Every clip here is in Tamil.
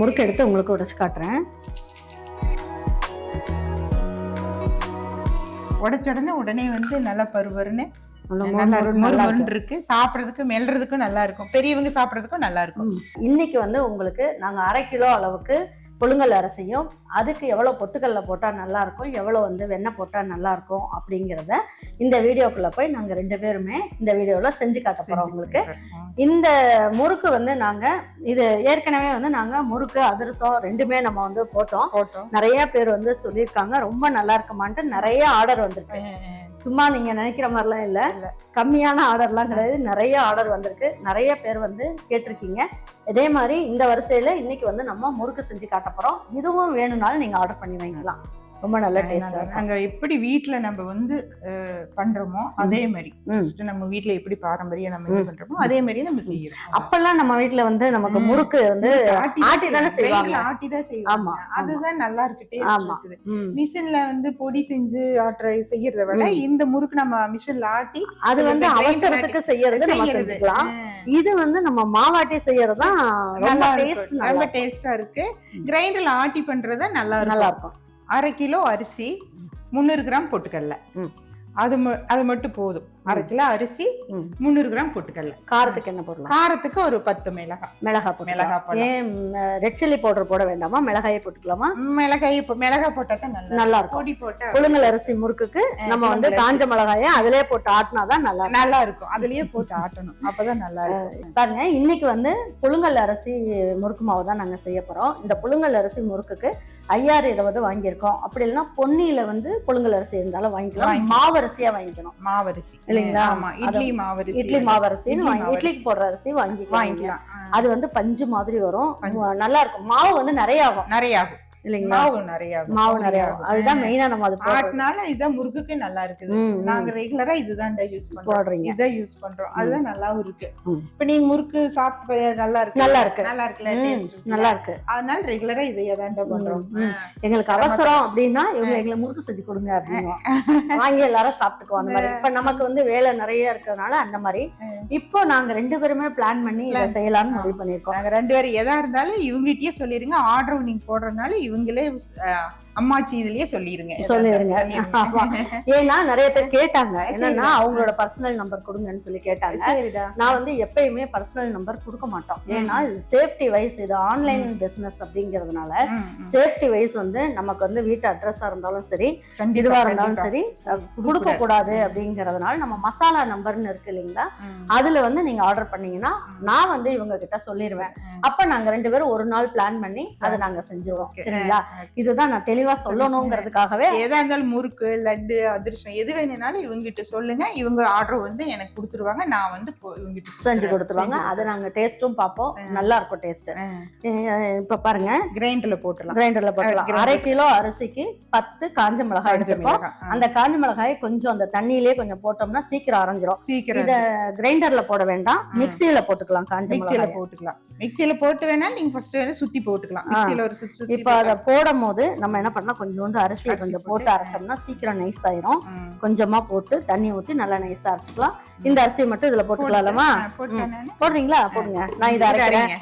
முறுக்கு எடுத்து உங்களுக்கு உடைச்சு காட்டுறேன். உடைச்ச உடனே உடனே வந்து நல்லா பருவருன்னு இருக்கு சாப்பிடுறதுக்கு மெல்றதுக்கும் நல்லா இருக்கும். பெரியவங்க சாப்பிடுறதுக்கும் நல்லா இருக்கும். இன்னைக்கு வந்து உங்களுக்கு நாங்கள் அரை கிலோ அளவுக்கு புழுங்கல் அரிசியும் அதுக்கு எவ்வளோ பொட்டுக்கல்ல போட்டால் நல்லா இருக்கும் எவ்வளோ வந்து வெண்ணெய் போட்டால் நல்லா இருக்கும் அப்படிங்கிறத இந்த வீடியோக்குள்ளே போய் நாங்கள் ரெண்டு பேருமே இந்த வீடியோவில் செஞ்சு காட்ட போகிறோம் உங்களுக்கு. இந்த முறுக்கு வந்து நாங்கள் இது ஏற்கனவே வந்து நாங்கள் முறுக்கு அதிரசம் ரெண்டுமே நம்ம வந்து போட்டோம். போட்டோம். நிறைய பேர் வந்து சொல்லியிருக்காங்க ரொம்ப நல்லா இருக்குமான்ட்டு நிறைய ஆர்டர் வந்திருக்கு. சும்மா நீங்க நினைக்கிற மாதிரிலாம் இல்ல. கம்மியான ஆர்டர்லாம் கிடையாது. நிறைய ஆர்டர் வந்திருக்கு. நிறைய பேர் வந்து கேட்டிருக்கீங்க. இதே மாதிரி இந்த வரிசையில இன்னைக்கு வந்து நம்ம முறுக்கு செஞ்சு காட்ட போறோம். இதுவும் வேணும்னாலும் நீங்க ஆர்டர் பண்ணி வாங்கிக்கலாம். ரொம்ப நல்ல டேஸ்டா இருக்கும் நாங்க எப்படி வீட்ல நம்ம வந்து பண்றோமோ அதே மாதிரி நம்ம வீட்ல எப்படி பாரம்பரியம் நம்ம இது பண்றோமோ அதே மாதிரி நம்ம செய்யறோம் அப்பெல்லாம் நம்ம வீட்ல வந்து நமக்கு. முறுக்கு வந்து ஆட்டி தானே செய்வாங்க. ஆட்டி தான் செய்வாங்க ஆமா, ஆமா. அதுதான் நல்லா இருக்கு taste ஆமா. இருக்குது ம். மிஷின்ல வந்து பொடி செஞ்சு ஆட்டுற செய்யறத விட. இந்த முறுக்கு நம்ம மிஷின்ல ஆட்டி அது வந்து அவசரத்துக்கு செய்யறது நம்ம செய்யறது. செஞ்சுக்கலாம். இது வந்து நம்ம மாவாட்டி செய்யறதுதான் ரொம்ப நல்லா டேஸ்ட். நல்லா ரொம்ப டேஸ்டா இருக்கு கிரைண்டர்ல ஆட்டி பண்றத நல்லா நல்லா இருக்கும் அரை கிலோ அரிசி முந்நூறு கிராம் பொட்டுக்கடல. அது அது மட்டும் போதும். அரை கிலோ அரிசி. முந்நூறு கிராம் பொட்டுக்கடல. காரத்துக்கு என்ன போடலாம்? காரத்துக்கு ஒரு பத்து மிளகாய். மிளகாய் மிளகாய். ஏன் ரெட் சில்லி பவுடர் போட வேண்டாமா? மிளகாயை போட்டுக்கலாமா? மிளகாய் இப்போ மிளகாய் போட்டா தான் நல்லா இருக்கும். பொடி போட்டா புழுங்கல் அரிசி முறுக்குக்கு நம்ம வந்து காஞ்ச மிளகாயை அதிலே போட்டு ஆட்டினாதான் நல்லா நல்லா இருக்கும். அதுலயே போட்டு ஆட்டணும். அப்பதான் நல்லா இருக்கும். பாருங்க இன்னைக்கு வந்து புழுங்கல் அரிசி முறுக்கு மாவு தான் நாங்க செய்ய போறோம். இந்த புழுங்கல் அரிசி முறுக்குக்கு ஐயாறு இருபது வாங்கியிருக்கோம். அப்படி இல்லைன்னா பொன்னியில வந்து புழுங்கல் அரிசி இருந்தாலும் வாங்கிக்கலாம். வாங்கிக்கலாம். மாவு அரிசியா வாங்கிக்கணும். மாவரிசி. இல்லைங்களா? இட்லி மாவரிசி. இட்லி மாவு அரிசின்னு இட்லி வாங்கி மாவு இட்லிக்கு போடுற அரிசி வாங்கிக்கலாம். வாங்கிக்கலாம். அது வந்து பஞ்சு மாதிரி வரும். நல்லா இருக்கும். மாவு வந்து நிறைய ஆகும். நிறைய ஆகும். இல்லைங்களா? மாவு நிறைய. மாவு நிறைய அதுதான் மெயினா நம்ம அது. ஆட்டினால இதான் முறுக்குக்கு நல்லா இருக்குது. நாங்க ரெகுலரா இதுதான் யூஸ் பண்றோம். இதான் யூஸ் பண்றோம். அதுதான் நல்லாவும் இருக்கு. இப்ப நீங்க முறுக்கு சாப்பிட்டு நல்லா இருக்கு. நல்லா இருக்கு. நல்லா இருக்குல்ல? நல்லா இருக்கு. அதனால ரெகுலரா இதையே தான்டா பண்றோம். எங்களுக்கு அவசரம் அப்படின்னா இவங்க எங்களுக்கு முறுக்கு செஞ்சு கொடுங்க அப்படின்னு வாங்கி எல்லாரும் சாப்பிட்டுக்குவோம் அந்த மாதிரி. இப்ப நமக்கு வந்து வேலை நிறைய இருக்கிறதுனால அந்த மாதிரி. இப்போ நாங்க ரெண்டு பேருமே பிளான் பண்ணி இதை செய்யலாம்னு முடிவு பண்ணிருக்கோம் நாங்க ரெண்டு பேரும் எதா இருந்தாலும் இவங்ககிட்டயே சொல்லிருங்க. ஆர்டர் நீங்க போடுறதுனால இவங்களே அம்மாச்சி இதுலயே சொல்லிருங்க. சொல்லிருங்க. ஏன்னா நிறைய பேர் கேட்டாங்க. என்னன்னா. அவங்களோட பர்சனல் நம்பர் கொடுங்கன்னு சொல்லி கேட்டாங்க. நான் வந்து எப்பயுமே பர்சனல் நம்பர் கொடுக்க மாட்டோம். ஏன்னா இது சேஃப்டி வைஸ் இது ஆன்லைன் பிசினஸ் அப்படிங்கறதுனால. சேஃப்டி வைஸ் வந்து நமக்கு வந்து வீட்டு அட்ரஸா இருந்தாலும் சரி இதுவா இருந்தாலும். சரி கொடுக்க கூடாது அப்படிங்கறதுனால நம்ம மசாலா நம்பர்னு இருக்கு இல்லைங்களா. அதுல வந்து நீங்க ஆர்டர் பண்ணீங்கன்னா நான் வந்து இவங்க கிட்ட சொல்லிடுவேன். அப்ப நாங்க ரெண்டு பேரும் ஒரு நாள் பிளான் பண்ணி அதை நாங்க செஞ்சுருவோம். சரிங்களா? இதுதான் நான் தெளிவா சொல்லணுங்கிறதுக்காகவே எதா இருந்தாலும் முறுக்கு லட்டு அதிர்ஷ்டம் எது வேணும்னாலும் இவங்கிட்ட சொல்லுங்க. இவங்க ஆர்டர் வந்து எனக்கு கொடுத்துருவாங்க. நான் வந்து இவங்கிட்ட செஞ்சு. கொடுத்துருவாங்க. அதை நாங்க டேஸ்ட்டும் பார்ப்போம். நல்லா இருக்கும் டேஸ்ட். இப்ப பாருங்க. கிரைண்டர்ல போட்டுடலாம். கிரைண்டர்ல போட்டலாம். அரை கிலோ அரிசிக்கு பத்து காஞ்ச மிளகாய். ஆ. அந்த காஞ்ச மிளகாயை கொஞ்சம் அந்த தண்ணியிலே கொஞ்சம் போட்டோம்னா சீக்கிரம் அரைஞ்சிரும். சீக்கிரம் இத கிரைண்டர்ல போட வேண்டாம். ம். மிக்ஸியில போட்டுக்கலாம் காஞ்ச மிக்சியில மிளகாய். போட்டுக்கலாம். மிக்சியில போட்டு வேணா நீங்க ஃபர்ஸ்ட் வேணா சுத்தி போட்டுக்கலாம். மிக்சியில ஒரு சுத்தி சுத்தி இப்ப அதை போடும் போது நம்ம என்ன பண்ணலாம்? கொஞ்சோண்டு அரிசி கொஞ்சம் போட்டு, போட்டு அரைச்சோம்னா சீக்கிரம் நைஸ் ஆயிரும். கொஞ்சமா போட்டு தண்ணி ஊத்தி நல்லா நைஸா அரைச்சிக்கலாம். இந்த அரிசியை மட்டும் இதுல போட்டுக்கலாமா. போடுறீங்களா? போடுங்க. நான் இதை அரைக்கிறேன்.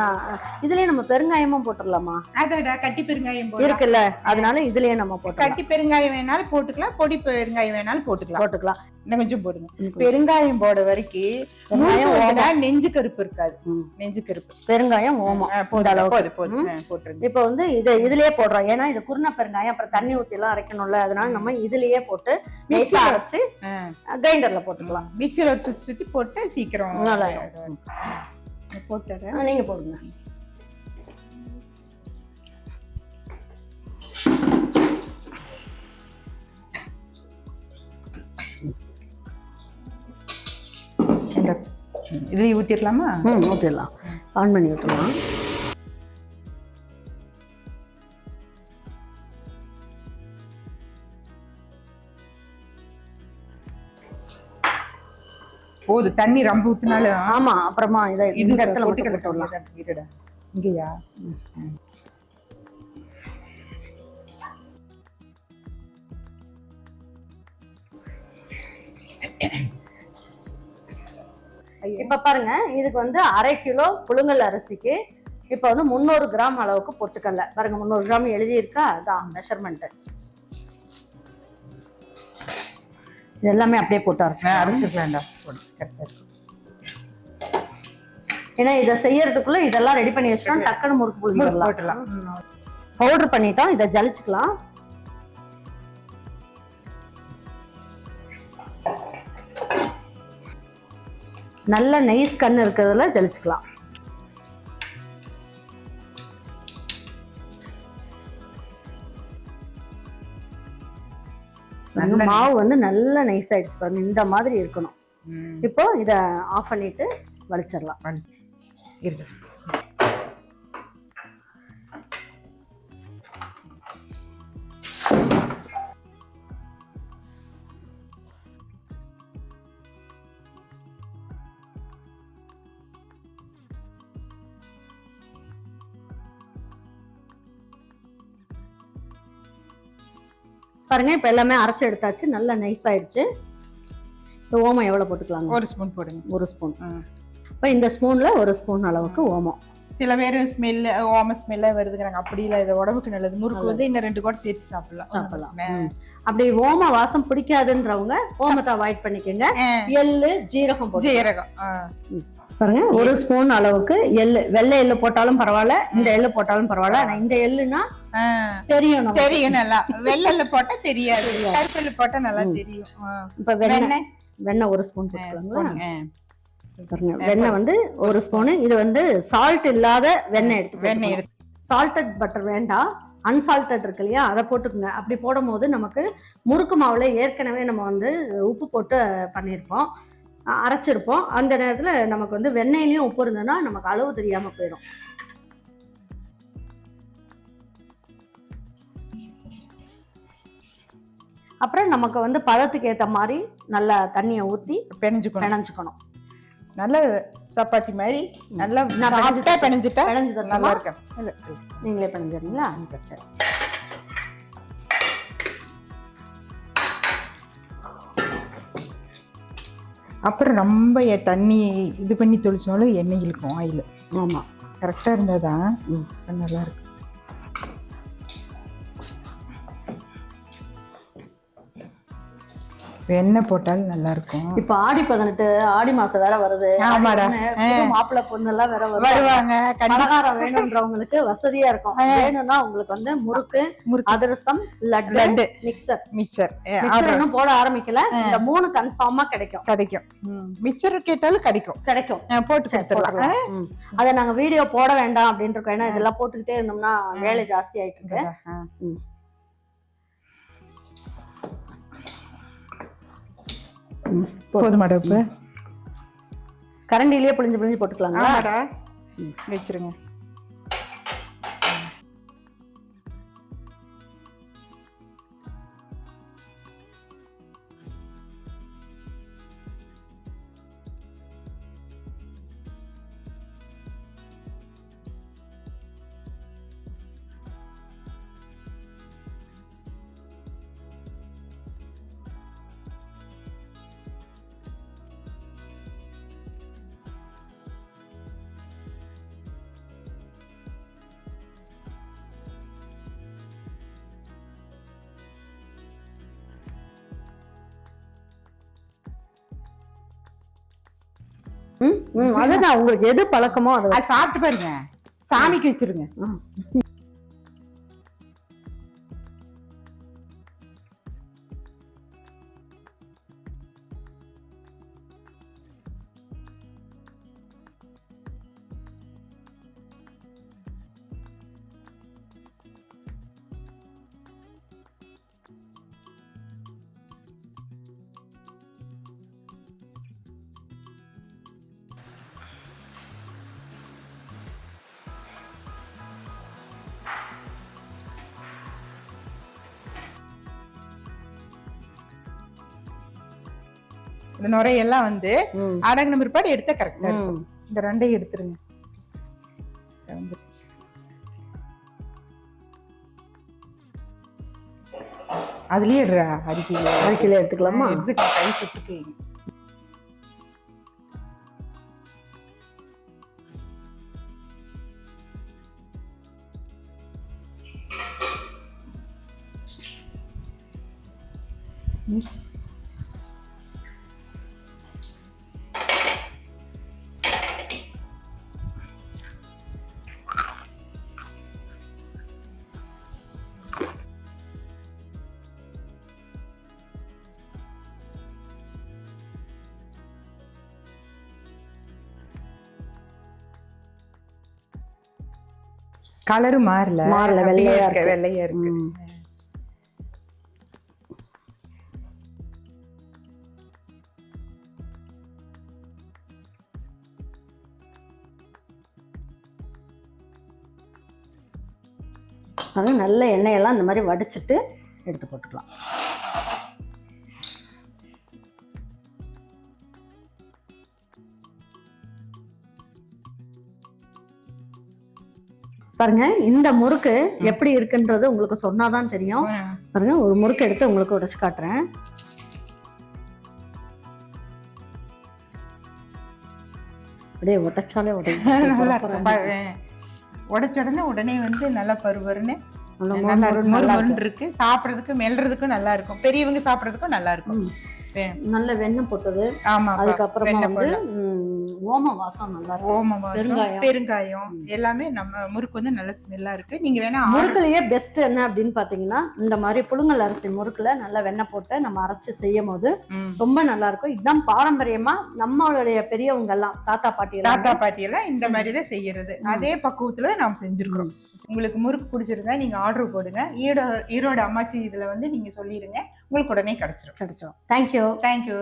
நான் இதுலயே நம்ம பெருங்காயமும் போட்டுடலாமா? அதோட கட்டி பெருங்காயம். இருக்குல்ல. அதனால இதுலயே நம்ம போட்டுக்கலாம் கட்டி பெருங்காயம் வேணாலும் போட்டுக்கலாம். பொடி பெருங்காயம் வேணாலும் போட்டுக்கலாம். போட்டுக்கலாம். இன்னும் கொஞ்சம் போடுங்க. பெருங்காயம் போட வரைக்கும் ஊத்துனா நெஞ்சு கருப்பு இருக்காது. நெஞ்சு கருப்பு. பெருங்காயம் ஓமம். போதும் அளவுக்கு. போதும் இப்போ வந்து இது இதுலயே போடுறோம். ஏன்னா இது குருண பெருங்காயம் அப்புறம் தண்ணி ஊத்தி எல்லாம் அரைக்கணும்ல. அதனால நம்ம இதுலயே போட்டு நைஸா மிக்ஸில அரைச்சு. கிரைண்டர்ல போட்டுக்கலாம். மிக்சியில ஒரு சுத்தி சுத்தி போட்டு சீக்கிரம் நல்லா போட்டுறேன் நீங்க போடுங்க. இதுல ஊத்திடலாமா? ம் ஊற்றிடலாம் ஆன் பண்ணி விட்டுலாம் போதும் தண்ணி ரொம்ப ஊத்தினாலும் ஆமா அப்புறமா இதை இந்த இடத்துல மட்டும் கிடக்கு இருடா. இங்கயா? இப்ப பாருங்க இதுக்கு வந்து அரை கிலோ புழுங்கல் அரிசிக்கு இப்போ வந்து முந்நூறு கிராம் அளவுக்கு பொட்டுக்கடலை. பாருங்க முந்நூறு கிராம் எழுதியிருக்கா? அதான் மெஷர்மெண்ட்டு இது எல்லாமே அப்படியே போட்டு ஏன்னா இதை செய்யறதுக்குள்ள இதெல்லாம் ரெடி பண்ணி வச்சிட்டோம் டக்குன்னு முறுக்கு புளிஞ்சிடலாம் போட்டுடலாம். பவுடர் பண்ணிட்டோம் இதை ஜலிச்சுக்கலாம். நல்ல நைஸ் கண் இருக்கிறதுல ஜலிச்சுக்கலாம் நல்ல மாவு வந்து நல்ல நைஸ் ஆயிடுச்சு பாருங்க இந்த மாதிரி இருக்கணும். இப்போ இதை ஆஃப் பண்ணிட்டு வலிச்சிடலாம். இருக்கு பாருங்க இப்போ எல்லாமே அரைச்சு எடுத்தாச்சு. நல்லா நைஸ் ஆயிடுச்சு. இப்போ ஓமம் எவ்வளோ போட்டுக்கலாங்க? ஒரு ஸ்பூன் போடுங்க. ஒரு ஸ்பூன். இப்போ இந்த ஸ்பூன்ல ஒரு ஸ்பூன் அளவுக்கு ஓமம். சில பேர் ஸ்மெல் ஓம ஸ்மெல்ல வருதுங்கிறாங்க அப்படி இல்ல இது உடம்புக்கு நல்லது. முறுக்கு வந்து இன்னும் ரெண்டு கூட சேர்த்து சாப்பிடலாம். சாப்பிடலாம். அப்படி ஓம வாசம் பிடிக்காதுன்றவங்க ஓமத்தை அவாய்ட் பண்ணிக்கோங்க. எள்ளு ஜீரகம் ஜீரகம். பாருங்க ஒரு ஸ்பூன் அளவுக்கு எள்ளு. வெள்ளை எள்ளு போட்டாலும் பரவாயில்ல இந்த எள்ளு போட்டாலும் பரவாயில்ல. ஆனா இந்த எள்ளுனா. தெரியும். தெரியும் நல்லா. வெள்ளல்ல போட்டா தெரியாது. கருப்பெல்லு போட்டா நல்லா. தெரியும். இப்ப வெண்ணெய். வெண்ணெய்? ஒரு ஸ்பூன் போட்டுக்கலாங்களா வெண்ணெய் வந்து ஒரு ஸ்பூனு. இது வந்து சால்ட் இல்லாத வெண்ணெய் எடுத்து வெண்ணெய் வெண்ணெய் சால்டட் பட்டர் வேண்டாம். அன்சால்டட் இருக்கு இல்லையா? அதை போட்டுக்கோங்க. அப்படி போடும்போது நமக்கு முறுக்கு மாவுல ஏற்கனவே நம்ம வந்து உப்பு போட்டு பண்ணியிருப்போம். அரைச்சிருப்போம். அந்த நேரத்துல நமக்கு வந்து வெண்ணெயிலையும் உப்பு இருந்ததுன்னா நமக்கு அளவு தெரியாம போயிடும். அப்புறம் நமக்கு வந்து பதத்துக்கு ஏத்த மாதிரி நல்லா தண்ணியை ஊத்தி பிணைஞ்சுக்கணும் பிணைஞ்சுக்கணும் நல்ல சப்பாத்தி மாதிரி நல்லா பிணைஞ்சிட்டா பிணைஞ்சு நல்லா இல்ல, நீங்களே பிணைஞ்சிடுறீங்களா சரி. அப்புறம் ரொம்ப தண்ணி இது பண்ணி தொளிச்சாலும் எண்ணெய் இழுக்கும் ஆயில். ஆமா. கரெக்டாக இருந்தால் தான் ம். எண்ணெய் போட்டாலும் நல்லா இருக்கும் இப்ப ஆடி பதினெட்டு ஆடி மாசம் வேற வருது. ஆமாடா. மாப்பிள்ள பொண்ணு எல்லாம் வேற வருவாங்க பலகாரம் வேணும்ன்றவங்களுக்கு வசதியா இருக்கும். வேணும்னா உங்களுக்கு வந்து முறுக்கு. அதிரசம் லட்டு லட்டு. மிக்சர். மிக்சர். இன்னும் போட ஆரம்பிக்கல. இந்த மூணு கன்ஃபார்மா கிடைக்கும். கிடைக்கும். மிச்சர் கேட்டாலும் கிடைக்கும். கிடைக்கும். போட்டு கொடுத்துடலாம். அதை நாங்க வீடியோ போட வேண்டாம் அப்படின்னு இருக்கோம். ஏன்னா இதெல்லாம் போட்டுக்கிட்டே இருந்தோம்னா வேலை ஜாஸ்தி ஆயிட்டு இருக்கு. போதுமாடா உப்பு கரண்டிலேயே புளிஞ்சு புளிஞ்சு போட்டுக்கலாங்களா ஆமாடா வச்சிருங்க அதுதான் உங்களுக்கு எது பழக்கமோ அது சாப்பிட்டு பாருங்க. சாமிக்கு வச்சிருங்க. இந்த நுரையெல்லாம் வந்து அடங்கின பிற்பாடு எடுத்த கரெக்டா இருக்கும் இந்த ரெண்டையும் எடுத்துருங்க. வந்துருச்சு அதுலயே அரிக்கல. அரிக்கல எடுத்துக்கலாமா? எடுத்துக்க கை சுட்டுக்கு. Mm-hmm. கலரு மாறல. மாறல, வெள்ளையா இருக்கு. வெள்ளையா இருக்கு. நல்ல எண்ணெயெல்லாம் இந்த மாதிரி வடிச்சிட்டு எடுத்து போட்டுக்கலாம். பாருங்க இந்த முறுக்கு எப்படி இருக்குன்றது உங்களுக்கு சொன்னாதான் தெரியும். பாருங்க ஒரு முறுக்கு எடுத்து உங்களுக்கு உடைச்சு காட்டுறேன். அப்படியே உடைச்சாலே உடையும். உடைச்ச உடனே உடனே வந்து நல்லா பருவருன்னு இருக்கு. சாப்பிடுறதுக்கும் மெல்றதுக்கும் நல்லா இருக்கும். பெரியவங்க சாப்பிடுறதுக்கும் நல்லா இருக்கும். நல்ல வெண்ணெய் போட்டது. ஆமா அதுக்கப்புறமா வந்து ஓம வாசம் நல்லா வாசம், பெருங்காயம். பெருங்காயம். எல்லாமே நம்ம முறுக்கு வந்து நல்ல ஸ்மெல்லா இருக்கு. நீங்க வேணா முறுக்குலயே பெஸ்ட் என்ன அப்படின்னு பாத்தீங்கன்னா இந்த மாதிரி புழுங்கல் அரிசி முறுக்குல நல்லா வெண்ணெய் போட்டு நம்ம அரைச்சு செய்யும் போது. ரொம்ப நல்லா இருக்கும். இதுதான் பாரம்பரியமா நம்மளுடைய பெரியவங்க எல்லாம் தாத்தா பாட்டி தாத்தா பாட்டி எல்லாம் இந்த மாதிரி தான் செய்யறது. அதே பக்குவத்துல நாம் செஞ்சிருக்கிறோம். உங்களுக்கு முறுக்கு பிடிச்சிருந்தா நீங்க ஆர்டர் போடுங்க. ஈரோடு ஈரோடு அம்மாச்சி இதுல வந்து நீங்க சொல்லிருங்க. உங்களுக்கு உடனே கிடைச்சிரும். கிடைச்சோம் தேங்க்யூ தேங்க்யூ